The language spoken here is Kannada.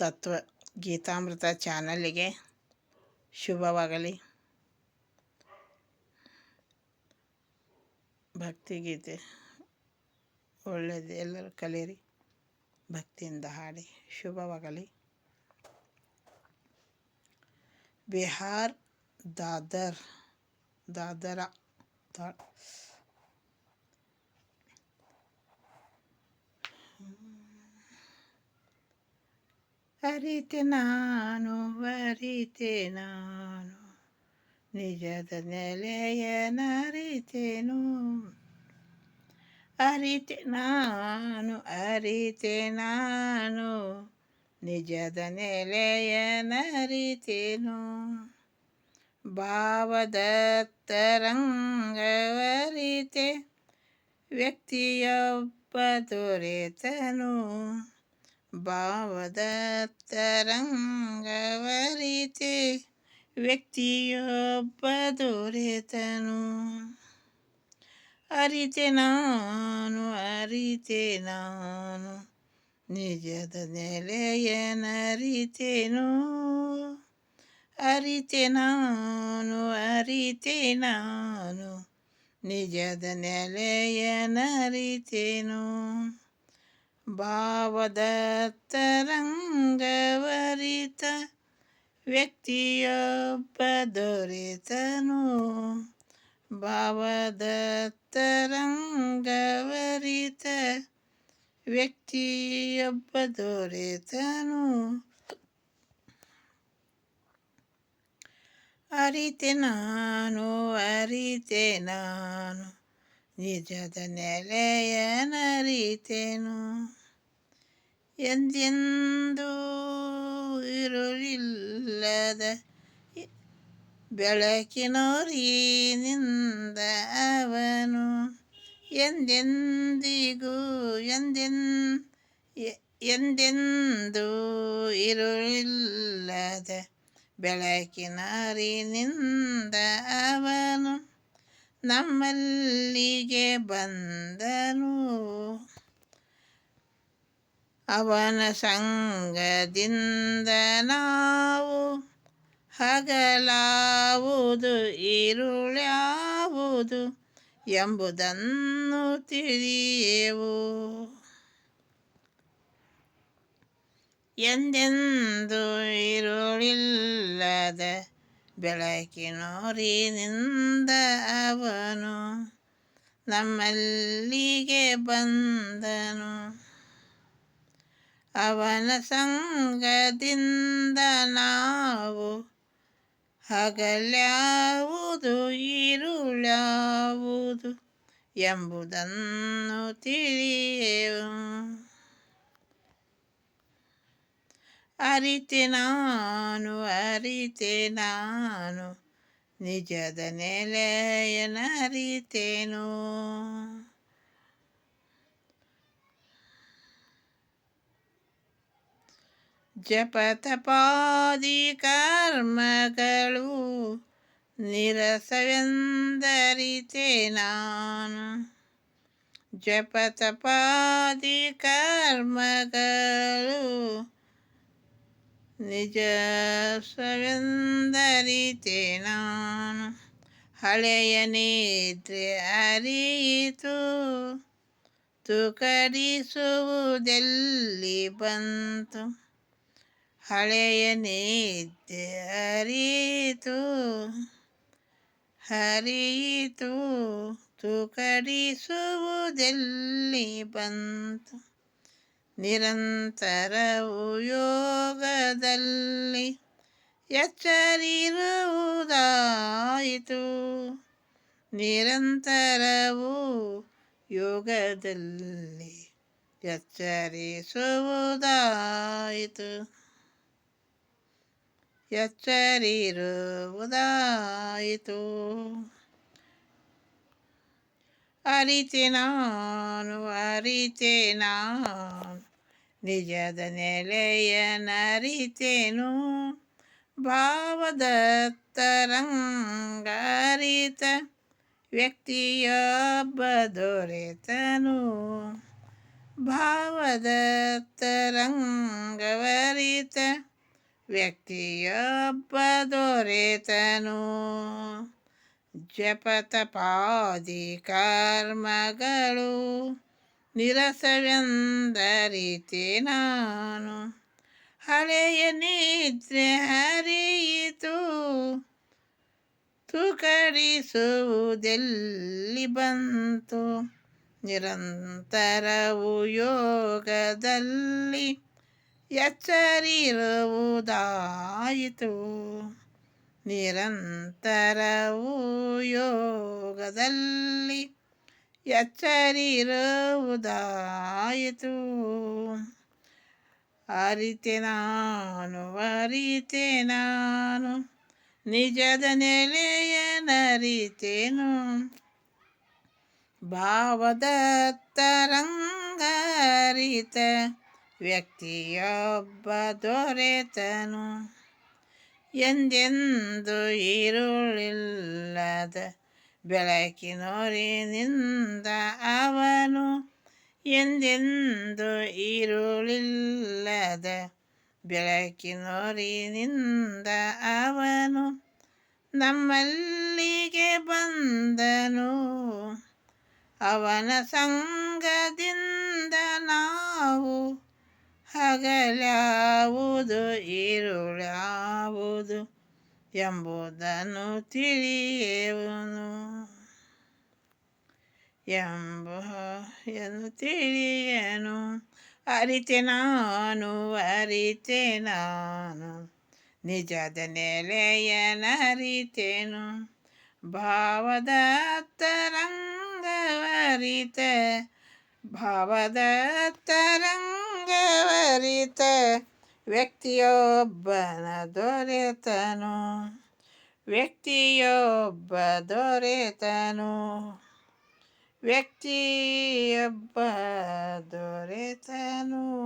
ತತ್ವ ಗೀತಾಮೃತ ಚಾನಲ್ಲಿಗೆ ಶುಭವಾಗಲಿ. ಭಕ್ತಿಗೀತೆ ಒಳ್ಳೆಯದು ಎಲ್ಲರೂ ಕಲಿಯಿರಿ. ಭಕ್ತಿಯಿಂದ ಹಾಡಿ ಶುಭವಾಗಲಿ. ಬಿಹಾರ್ ದಾದರ್ ದಾದರ ಅರಿತೆ ನಾನು ಅರಿತೆ ನಾನು, ನಿಜದ ನೆಲೆಯನರಿತೆನು ಅರಿತೆ ನಾನು ಅರಿತೆ ನಾನು, ನಿಜದ ನೆಲೆಯನರಿತೆನು ಭಾವದತ್ತರಂಗವರಿತೆ, ವ್ಯಕ್ತಿಯೊಬ್ಬ ದೊರೆತನು. ಭಾವದತ್ತರಂಗವರಿತೆ ವ್ಯಕ್ತಿಯೊಬ್ಬ ದೊರೆತನು ಅರಿತೆ ನಾನು ಅರಿತೆ ನಾನು, ನಿಜದ ನೆಲೆಯನರಿತೆನು. ಅರಿತೆ ನಾನು ಅರಿತೆ ನಾನು, ನಿಜದ ನೆಲೆಯನರಿತೆನು. ಭಾವದತ್ತರಂಗವರಿತ ವ್ಯಕ್ತಿಯೊಬ್ಬ ದೊರೆತನು ಭಾವದ ತರಂಗವರಿತ ವ್ಯಕ್ತಿಯೊಬ್ಬ ದೊರೆತನು ಅರಿತೆ ನಾನು ಅರಿತೆ ನಾನು ನಿಜದ ನೆಲೆಯನರಿತೆನು. ಎಂದೆಂದೂ ಇರುಳಿಲ್ಲದ ಬೆಳಕಿನೋರಿನಿಂದ ಅವನು ಎಂದೆಂದಿಗೂ ಎಂದೆನ್ ಎಂದೆಂದೂ ಇರುಳಿಲ್ಲದ ಬೆಳಕಿನರಿನಿಂದ ಅವನು ನಮ್ಮಲ್ಲಿಗೆ ಬಂದನು. ಅವನ ಸಂಗದಿಂದ ನಾವು ಹಗಲಾವುದು ಈರುಳ್ಯಾವುದು ಎಂಬುದನ್ನು ತಿಳಿಯೇವು. ಎಂದೆಂದು ಇರುಳಿಲ್ಲದ ಬೆಳಕಿನೋರಿನಿಂದ ಅವನು ನಮ್ಮಲ್ಲಿಗೆ ಬಂದನು. ಅವನ ಸಂಗದಿಂದ ನಾವು ಹಗಲ್ಯಾವುದು ಇರುಳಾವುದು ಎಂಬುದನ್ನು ತಿಳಿಯೇವು. ಅರಿತೆ ನಾನು ಅರಿತೆ ನಾನು ನಿಜದ ನೆಲೆಯನರಿತೇನು ಜಪತಪಾದಿ ಕರ್ಮಗಳು ನಿರಸವೆಂದರಿತೆ ನಾನು. ಜಪತಪಾದಿ ಕರ್ಮಗಳು ನಿಜ ಸವೆಂದರಿತೆ ನಾನು. ಹಳೆಯ ನಿದ್ರೆ ಅರಿಯಿತು ತುಕಡಿಸುವುದೆಲ್ಲಿ ಬಂತು? ಹಳೆಯ ನಿದ್ದೆ ಹರಿತು ಹರಿಯಿತು ತುಕಡಿಸುವುದೆಲ್ಲಿ ಬಂತು? ನಿರಂತರವು ಯೋಗದಲ್ಲಿ ಎಚ್ಚರಿರುವುದಾಯಿತು. ನಿರಂತರವು ಯೋಗದಲ್ಲಿ ಎಚ್ಚರಿಸುವುದಾಯಿತು. ಎಚ್ಚರಿರುವುದಾಯಿತು ಅರಿತೆ ನಾನು ಅರಿತೆ ನಾನು ನಿಜದ ನೆಲೆಯನರಿತೆನು ಭಾವದತ್ತರಂಗಾರಿತ ವ್ಯಕ್ತಿಯೊಬ್ಬ ದೊರೆತನು. ಭಾವದ ತರಂಗವರಿತ ವ್ಯಕ್ತಿಯೊಬ್ಬ ದೊರೆತನು. ಜಪತಪಾದಿ ಕರ್ಮಗಳು ನಿರಸವೆಂದರಿತೆ ನಾನು. ಹಳೆಯ ನಿದ್ರೆ ಹರಿಯಿತು. ತುಕಡಿಸುವುದೆಲ್ಲಿ ಬಂತು? ನಿರಂತರವು ಯೋಗದಲ್ಲಿ ಎಚ್ಚರಿರುವುದಾಯಿತು. ನಿರಂತರವು ಯೋಗದಲ್ಲಿ ಎಚ್ಚರಿರುವುದಾಯಿತು. ಅರಿತೆ ನಾನು ಅರಿತೆ ನಾನು ನಿಜದ ನೆಲೆಯನರಿತೇನು ಭಾವದ ತರಂಗರಿತ ವ್ಯಕ್ತಿಯೊಬ್ಬ ದೊರೆತನು ಎಂದೆಂದು ಈರುಳಿಲ್ಲದ ಬೆಳಕಿನೋರಿನಿಂದ ಅವನು ಎಂದೆಂದು ಈರುಳಿಲ್ಲದ ಬೆಳಕಿನೋರಿನಿಂದ ಅವನು ನಮ್ಮಲ್ಲಿಗೆ ಬಂದನು. ಅವನ ಸಂಗದಿಂದ ನಾವು ಹಗಲ್ಯಾವುದು ಇರುಳಾವುದು ಎಂಬುದನ್ನು ತಿಳಿಯುವನೂ. ಎಂಬ ಎಂದು ತಿಳಿಯನು. ಅರಿತೆ ನಾನು ಅರಿತೆ ನಾನು. ನಿಜದ ನೆಲೆಯನರಿತೆನು ಭಾವದ ತರಂಗವರಿತ ಭಾವದ ತರಂಗವರಿತ ವ್ಯಕ್ತಿಯೊಬ್ಬನ ದೊರೆತನು. ವ್ಯಕ್ತಿಯೊಬ್ಬ ದೊರೆತನು. ವ್ಯಕ್ತಿಯೊಬ್ಬ ದೊರೆತನು.